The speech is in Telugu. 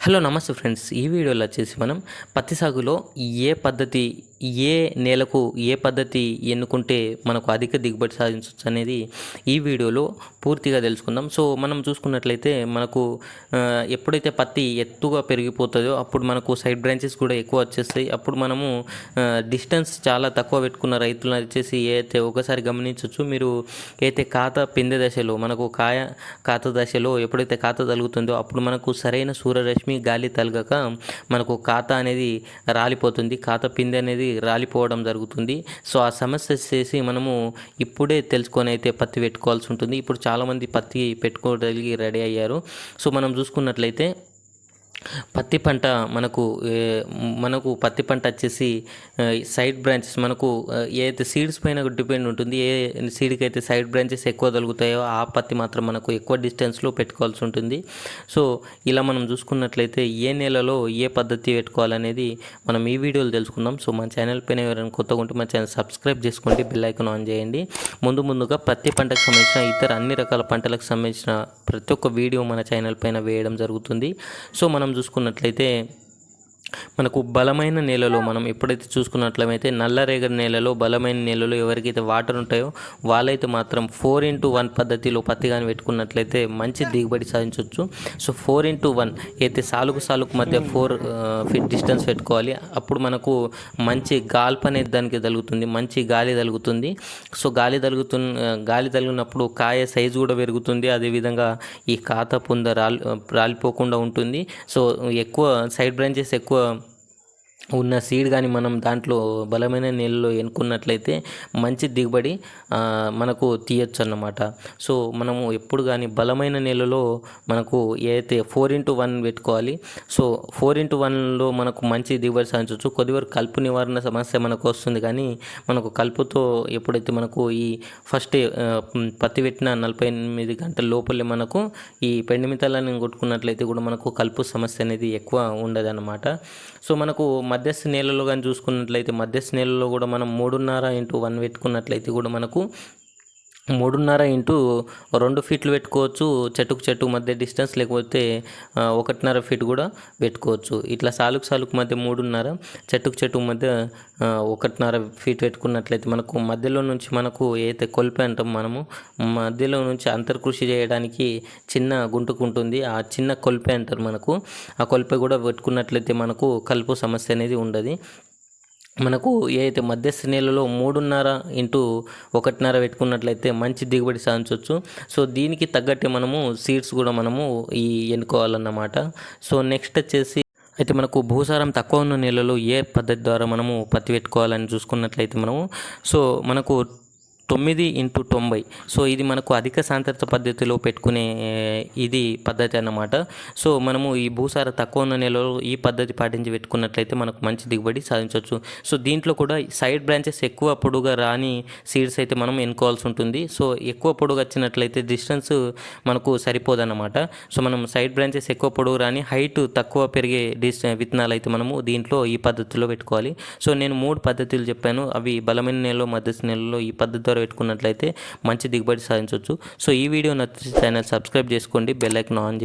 హలో నమస్తే ఫ్రెండ్స్ ఈ వీడియోలో వచ్చేసి మనం పత్తి సాగులో ఏ పద్ధతి ఏ నేలకు ఏ పద్ధతి ఎన్నుకుంటే మనకు అధిక దిగుబడి సాధించవచ్చు అనేది ఈ వీడియోలో పూర్తిగా తెలుసుకుందాం. సో మనం చూసుకున్నట్లయితే మనకు ఎప్పుడైతే పత్తి ఎత్తుగా పెరిగిపోతుందో అప్పుడు మనకు సైడ్ బ్రాంచెస్ కూడా ఎక్కువ వచ్చేస్తాయి. అప్పుడు మనము డిస్టెన్స్ చాలా తక్కువ పెట్టుకున్న రైతులను వచ్చేసి అయితే ఒకసారి గమనించవచ్చు మీరు అయితే ఖాతా పిందె దశలో మనకు కాయ ఖాతా దశలో ఎప్పుడైతే ఖాతా తలుగుతుందో అప్పుడు మనకు సరైన సూర్యరశ్మి గాలి తలగక మనకు ఖాతా అనేది రాలిపోతుంది. ఖాతా పిందె అనేది రాలిపోవడం జరుగుతుంది. సో ఆ సమస్య చేసి మనము ఇప్పుడే తెలుసుకొని అయితే పత్తి పెట్టుకోవాల్సి ఉంటుంది. ఇప్పుడు చాలామంది పత్తి పెట్టుకోగలిగి రెడీ అయ్యారు. సో మనం చూసుకున్నట్లయితే పత్తి పంట మనకు మనకు పత్తి పంట వచ్చేసి సైడ్ బ్రాంచెస్ మనకు ఏదైతే సీడ్స్ పైన డిపెండ్ ఉంటుంది ఏ సీడ్కి అయితే సైడ్ బ్రాంచెస్ ఎక్కువ దొరుకుతాయో ఆ పత్తి మాత్రం మనకు ఎక్కువ డిస్టెన్స్లో పెట్టుకోవాల్సి ఉంటుంది. సో ఇలా మనం చూసుకున్నట్లయితే ఏ నెలలో ఏ పద్ధతి పెట్టుకోవాలనేది మనం ఈ వీడియోలో తెలుసుకుందాం. సో మన ఛానల్ పైన ఎవరైనా కొత్తగా ఉంటే మన ఛానల్ సబ్స్క్రైబ్ చేసుకోండి బెల్ ఐకాన్ ఆన్ చేయండి. ముందు ముందుగా పత్తి పంటకు సంబంధించిన ఇతర అన్ని రకాల పంటలకు సంబంధించిన ప్రతి ఒక్క వీడియో మన ఛానల్ పైన వేయడం జరుగుతుంది. సో మనం చూసుకున్నట్లయితే మనకు బలమైన నేలలో మనం ఎప్పుడైతే చూసుకున్నట్లయితే నల్లరేగడి నేలలో బలమైన నేలలో ఎవరికైతే వాటర్ ఉంటాయో వాళ్ళైతే మాత్రం ఫోర్ ఇంటూ వన్ పద్ధతిలో పత్తి కానీ పెట్టుకున్నట్లయితే మంచి దిగుబడి సాధించవచ్చు సో ఫోర్ ఇంటూ వన్ అయితే సాలుకు సాలుకు మధ్య ఫోర్ ఫీట్ డిస్టెన్స్ పెట్టుకోవాలి. అప్పుడు మనకు మంచి గాల్ప్ అనేది దానికి తగులుతుంది మంచి గాలి తగులుతుంది. సో గాలి తగులుతు గాలి తగిలినప్పుడు కాయ సైజు కూడా పెరుగుతుంది. అదేవిధంగా ఈ ఖాతా పుంద రాలి రాలిపోకుండా ఉంటుంది. సో ఎక్కువ సైడ్ బ్రాంచెస్ ఎక్కువ Um. ఉన్న సీడ్ కానీ మనం దాంట్లో బలమైన నీళ్ళలో ఎన్నుకున్నట్లయితే మంచి దిగుబడి మనకు తీయచ్చు అన్నమాట సో మనము ఎప్పుడు కానీ బలమైన నీళ్ళలో మనకు ఏదైతే ఫోర్ ఇంటూ వన్ పెట్టుకోవాలి సో ఫోర్ ఇంటూ వన్లో మనకు మంచి దిగుబడి సాధించవచ్చు కొద్దివరకు కలుపు నివారణ సమస్య మనకు వస్తుంది కానీ మనకు కలుపుతో ఎప్పుడైతే మనకు ఈ ఫస్ట్ పత్తి పెట్టిన నలభై ఎనిమిది గంటల లోపలే మనకు ఈ పెండిమితాలని కొట్టుకున్నట్లయితే కూడా మనకు కలుపు సమస్య అనేది ఎక్కువ ఉండదన్నమాట. సో మనకు మధ్యస్థ నేలలో కానీ చూసుకున్నట్లయితే మధ్యస్థ నేలలో కూడా మనం మూడున్నర ఇంటూ వన్ పెట్టుకున్నట్లయితే కూడా మనకు మూడున్నర ఇంటూ రెండు ఫీట్లు పెట్టుకోవచ్చు. చెట్టుకు చెట్టు మధ్య డిస్టెన్స్ లేకపోతే ఒకటిన్నర ఫీట్ కూడా పెట్టుకోవచ్చు. ఇట్లా సాలుకు సాలుకు మధ్య మూడున్నర చెట్టుకు చెట్టుకు మధ్య ఒకటిన్నర ఫీట్ పెట్టుకున్నట్లయితే మనకు మధ్యలో నుంచి మనకు ఏదైతే కొలిపి అంటాం మనము మధ్యలో నుంచి అంతర్కృషి చేయడానికి చిన్న గుంటుకు ఉంటుంది. ఆ చిన్న కొలిపి అంటారు మనకు. ఆ కొలిపి కూడా పెట్టుకున్నట్లయితే మనకు కలుపు సమస్య అనేది ఉండదు. మనకు ఏదైతే మధ్యస్థ నీళ్ళలో మూడున్నర ఇంటూ ఒకటిన్నర పెట్టుకున్నట్లయితే మంచి దిగుబడి సాధించవచ్చు. సో దీనికి తగ్గట్టే మనము సీడ్స్ కూడా మనము ఈ ఎన్నుకోవాలన్నమాట. సో నెక్స్ట్ వచ్చేసి అయితే మనకు భూసారం తక్కువ ఉన్న నీళ్ళలో ఏ పద్ధతి ద్వారా మనము పత్తి పెట్టుకోవాలని చూసుకున్నట్లయితే మనము సో మనకు తొమ్మిది ఇంటూ తొంభై. సో ఇది మనకు అధిక సాంద్రత పద్ధతిలో పెట్టుకునే ఇది పద్ధతి అన్నమాట. సో మనము ఈ భూసార తక్కువ ఉన్న నెలలో ఈ పద్ధతి పాటించి పెట్టుకున్నట్లయితే మనకు మంచి దిగుబడి సాధించవచ్చు. సో దీంట్లో కూడా సైడ్ బ్రాంచెస్ ఎక్కువ పొడుగా రాని సీడ్స్ అయితే మనం ఎన్నుకోవాల్సి ఉంటుంది. సో ఎక్కువ పొడుగు వచ్చినట్లయితే డిస్టెన్స్ మనకు సరిపోదన్నమాట. సో మనం సైడ్ బ్రాంచెస్ ఎక్కువ పొడుగు రాని హైట్ తక్కువ పెరిగే డిస్ విత్తనాలు అయితే మనము దీంట్లో ఈ పద్ధతిలో పెట్టుకోవాలి. సో నేను మూడు పద్ధతులు చెప్పాను. అవి బలమైన నెలలో మధ్యస్థ నెలలో ఈ పద్ధతి ద్వారా పెట్టుకున్నట్లయితే మంచి దిగుబడి సాధించవచ్చు. సో ఈ వీడియో నచ్చితే ఛానల్ సబ్స్క్రైబ్ చేసుకోండి బెల్ ఐకాన్ ఆన్